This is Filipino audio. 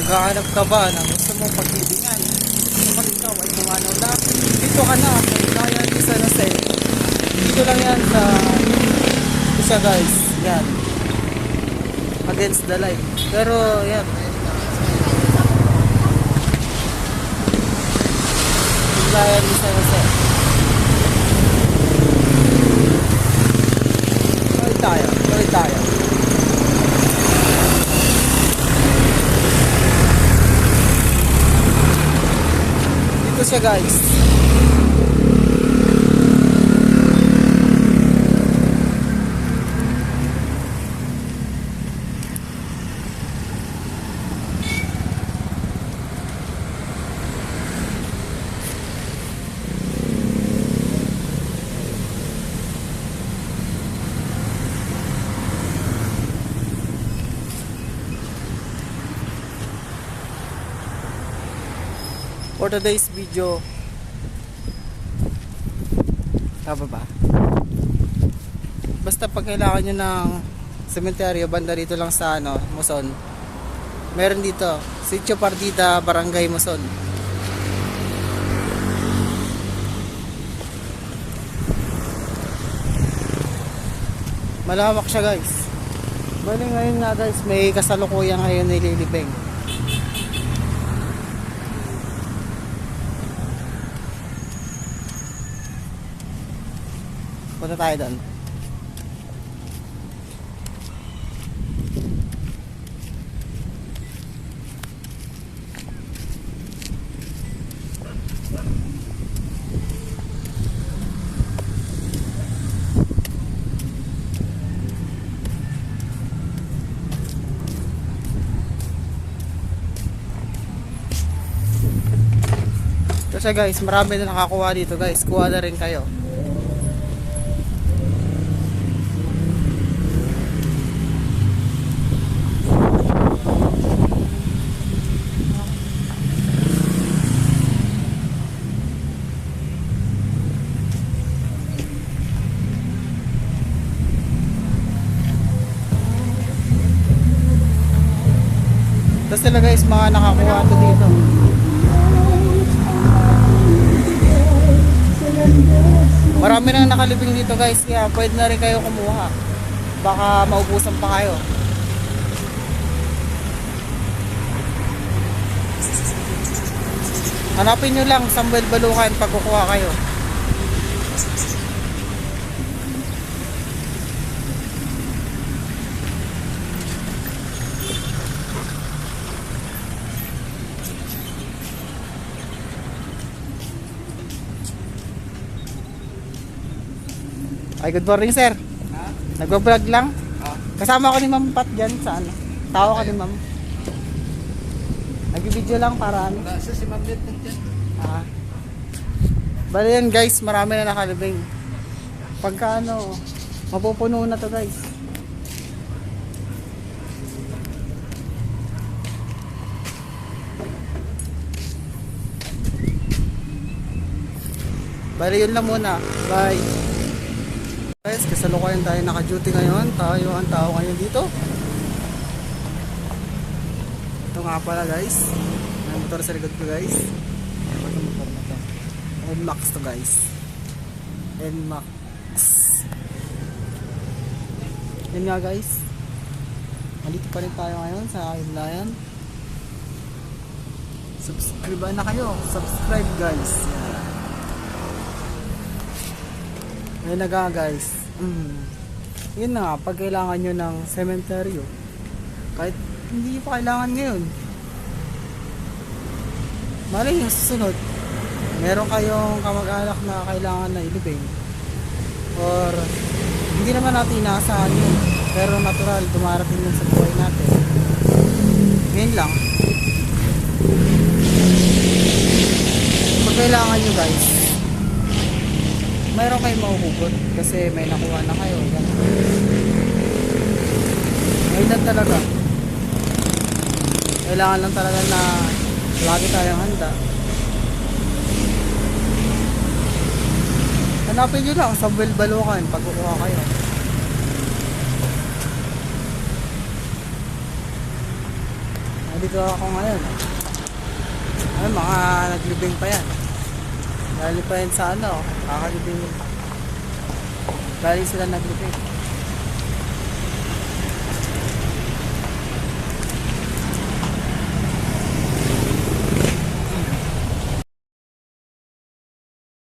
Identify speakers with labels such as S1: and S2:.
S1: Naghahanap ka ba ng gusto mong pagbibingan? Kapag ikaw ay kumanaw na, dito ka na kay Ryan de San Jose. Dito lang yan sa... Siya guys. Yan. Against the light. Pero yan. Ryan de San Jose. Tuloy tayo. Tuloy tayo. Dito siya guys. For today's video. Tama ba? Basta pag kailangan nyo ng sementeryo banda dito lang sa ano, Muson. Meron dito Sitio Partida, Barangay Muson. Malawak siya guys. Bali ngayon nga guys may kasalukuyan ngayon nililibing Punta tayo doon. Kasi guys, marami na nakakuha dito guys. Kuha na rin kayo. Tapos sila guys, mga nakakuha to dito. Marami nang nakalibing dito guys, kaya pwede na rin kayo kumuha. Baka maubusan pa kayo. Hanapin nyo lang Samuel Balukan pag kukuha kayo. Ay, good morning, sir. Nagbablog lang. Kasama ko ni Ma'am Pat dyan sa ano. Tao ko ni Ma'am. Nag-video lang para ano.
S2: Nasa si Ma'am Net dyan.
S1: Ah. Bali yan guys, marami na nakalibing. Pagka ano, mapupuno na to guys. Bali yun lang muna. Bye. Guys, kasalukuyan tayo naka-duty ngayon. Tayo ang tao ngayon dito. Ito nga pala guys. May motor sa likod ko guys. Ba motor na to? NMAX to guys. NMAX. Yun nga guys. Nandito pa rin tayo ngayon sa Himlayan. Subscribe na kayo. Subscribe guys. Yan. Ayun na nga guys. Mm. Yun na nga, pag kailangan nyo ng sementeryo, kahit hindi pa kailangan ngayon, malay yung susunod, meron kayong kamag-anak na kailangan na ilibing, or hindi naman natin inaasahan yun, pero natural, dumarating yun sa buhay natin. Ngayon lang. Pag kailangan nyo guys, mayroon kayong mahuhugot kasi may nakuha na kayo. Yan. Ngayon lang talaga. Kailangan lang talaga na lagi tayong handa. Hanapin nyo lang sa Balukan pag kukuha kayo. Nandito ako ngayon. Ayun, mga naglibing pa yan. Galing pa yan sa ano, kakalibing. Galing sila naglibing.